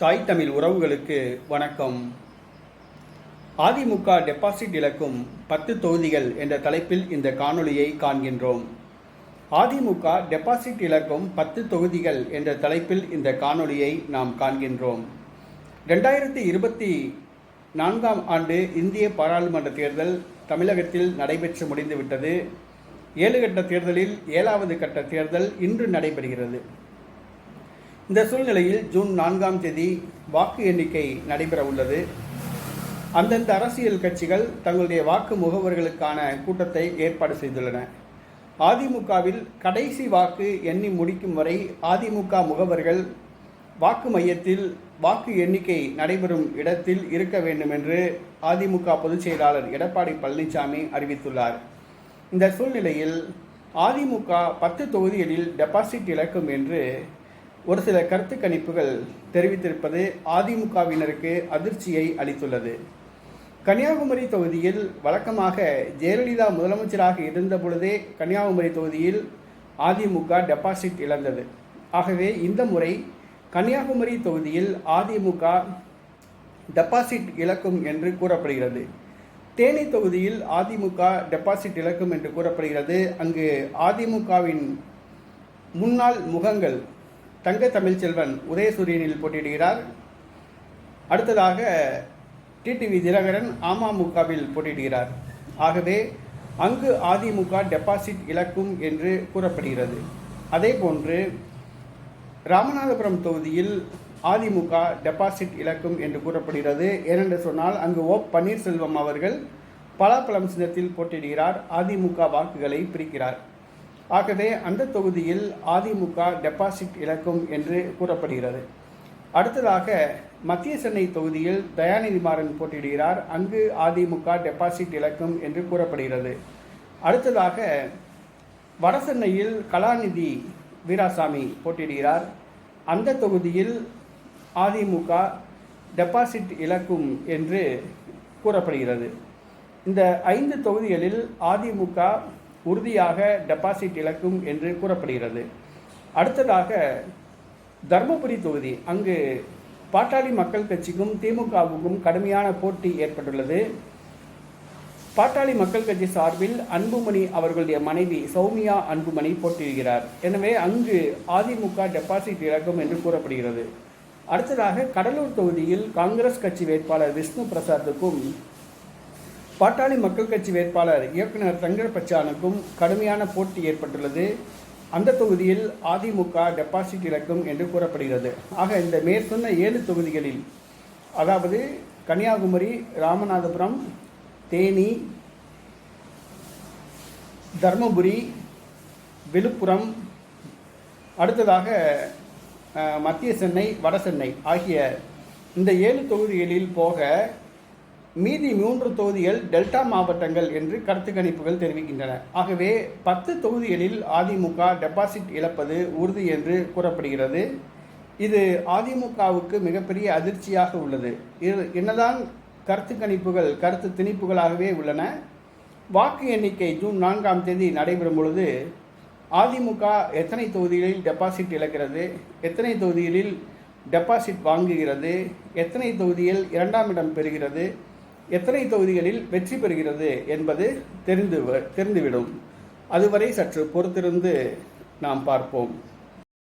தாய் தமிழ் உறவுகளுக்கு வணக்கம். அதிமுக டெபாசிட் இழக்கும் பத்து தொகுதிகள் என்ற தலைப்பில் இந்த காணொளியை காண்கின்றோம். அதிமுக டெபாசிட் இழக்கும் பத்து தொகுதிகள் என்ற தலைப்பில் இந்த காணொளியை நாம் காண்கின்றோம். ரெண்டாயிரத்தி இருபத்தி நான்காம் ஆண்டு இந்திய பாராளுமன்ற தேர்தல் தமிழகத்தில் நடைபெற்று முடிந்துவிட்டது. ஏழு கட்ட தேர்தலில் ஏழாவது கட்ட தேர்தல் இன்று நடைபெறுகிறது. இந்த சூழ்நிலையில் ஜூன் நான்காம் தேதி வாக்கு எண்ணிக்கை நடைபெற உள்ளது. அந்தந்த அரசியல் கட்சிகள் தங்களுடைய வாக்கு முகவர்களுக்கான கூட்டத்தை ஏற்பாடு செய்துள்ளன. அதிமுகவில் கடைசி வாக்கு எண்ணி முடிக்கும் வரை அதிமுக முகவர்கள் வாக்கு மையத்தில் வாக்கு எண்ணிக்கை நடைபெறும் இடத்தில் இருக்க வேண்டும் என்று அதிமுக பொதுச் செயலாளர் எடப்பாடி பழனிசாமி அறிவித்துள்ளார். இந்த சூழ்நிலையில் அதிமுக பத்து தொகுதிகளில் டெபாசிட் இழக்கும் என்று ஒரு சில கருத்து கணிப்புகள் தெரிவித்திருப்பது அதிமுகவினருக்கு அதிர்ச்சியை அளித்துள்ளது. கன்னியாகுமரி தொகுதியில் வழக்கமாக ஜெயலலிதா முதலமைச்சராக இருந்த பொழுதே கன்னியாகுமரி தொகுதியில் அதிமுக டெபாசிட் இழந்தது. ஆகவே இந்த முறை கன்னியாகுமரி தொகுதியில் அதிமுக டெபாசிட் இழக்கும் என்று கூறப்படுகிறது. தேனி தொகுதியில் அதிமுக டெபாசிட் இழக்கும் என்று கூறப்படுகிறது. அங்கு அதிமுகவின் முன்னாள் முகங்கள் தங்க தமிழ்ச்செல்வன் உதயசூரியனில் போட்டியிடுகிறார். அடுத்ததாக டிடிவி தினகரன் அமமுகவில் போட்டியிடுகிறார். ஆகவே அங்கு அதிமுக டெபாசிட் இழக்கும் என்று கூறப்படுகிறது. அதே போன்று ராமநாதபுரம் தொகுதியில் அதிமுக டெபாசிட் இழக்கும் என்று கூறப்படுகிறது. ஏனென்று சொன்னால் அங்கு ஓ பன்னீர்செல்வம் அவர்கள் பலாப்பழம் சின்னத்தில் போட்டியிடுகிறார். அதிமுக வாக்குகளை பிரிக்கிறார். ஆகவே அந்த தொகுதியில் அதிமுக டெபாசிட் இழக்கும் என்று கூறப்படுகிறது. அடுத்ததாக மத்திய சென்னை தொகுதியில் தயாநிதி மாறன் போட்டியிடுகிறார். அங்கு அதிமுக டெபாசிட் இழக்கும் என்று கூறப்படுகிறது. அடுத்ததாக வடசென்னையில் கலாநிதி வீராசாமி போட்டியிடுகிறார். அந்த தொகுதியில் அதிமுக டெபாசிட் இழக்கும் என்று கூறப்படுகிறது. இந்த ஐந்து தொகுதிகளில் அதிமுக உறுதியாக டெபாசிட் இழக்கும் என்று கூறப்படுகிறது. அடுத்ததாக தர்மபுரி தொகுதி. அங்கு பாட்டாளி மக்கள் கட்சிக்கும் திமுகவுக்கும் கடுமையான போட்டி ஏற்பட்டுள்ளது. பாட்டாளி மக்கள் கட்சி சார்பில் அன்புமணி அவர்களுடைய மனைவி சௌமியா அன்புமணி போட்டியிடுகிறார். எனவே அங்கு அதிமுக டெபாசிட் இழக்கும் என்று கூறப்படுகிறது. அடுத்ததாக கடலூர் தொகுதியில் காங்கிரஸ் கட்சி வேட்பாளர் விஷ்ணு பிரசாத்துக்கும் பாட்டாளி மக்கள் கட்சி வேட்பாளர் இயக்குனர் தங்கர் பச்சானுக்கும் கடுமையான போட்டி ஏற்பட்டுள்ளது. அந்த தொகுதியில் அதிமுக டெபாசிட் இழக்கும் என்று கூறப்படுகிறது. ஆக இந்த மேற்சொன்ன ஏழு தொகுதிகளில் அதாவது கன்னியாகுமரி ராமநாதபுரம் தேனி தர்மபுரி விழுப்புரம் அடுத்ததாக மத்திய சென்னை வட சென்னை ஆகிய இந்த ஏழு தொகுதிகளில் போக மீதி மூன்று தொகுதிகள் டெல்டா மாவட்டங்கள் என்று கருத்து கணிப்புகள் தெரிவிக்கின்றன. ஆகவே பத்து தொகுதிகளில் அதிமுக டெபாசிட் இழப்பது உறுதி என்று கூறப்படுகிறது. இது அதிமுகவுக்கு மிகப்பெரிய அதிர்ச்சியாக உள்ளது. இது என்னதான் கருத்து கணிப்புகள் கருத்து திணிப்புகளாகவே உள்ளன வாக்கு எண்ணிக்கை ஜூன் நான்காம் தேதி நடைபெறும் பொழுது அதிமுக எத்தனை தொகுதிகளில் டெபாசிட் இழக்கிறது எத்தனை தொகுதிகளில் டெபாசிட் வாங்குகிறது எத்தனை தொகுதியில் இரண்டாம் இடம் பெறுகிறது எத்தனை தொகுதிகளில் வெற்றி பெறுகிறது என்பது தெரிந்து தெரிந்துவிடும். அதுவரை சற்று பொறுத்திருந்து நாம் பார்ப்போம்.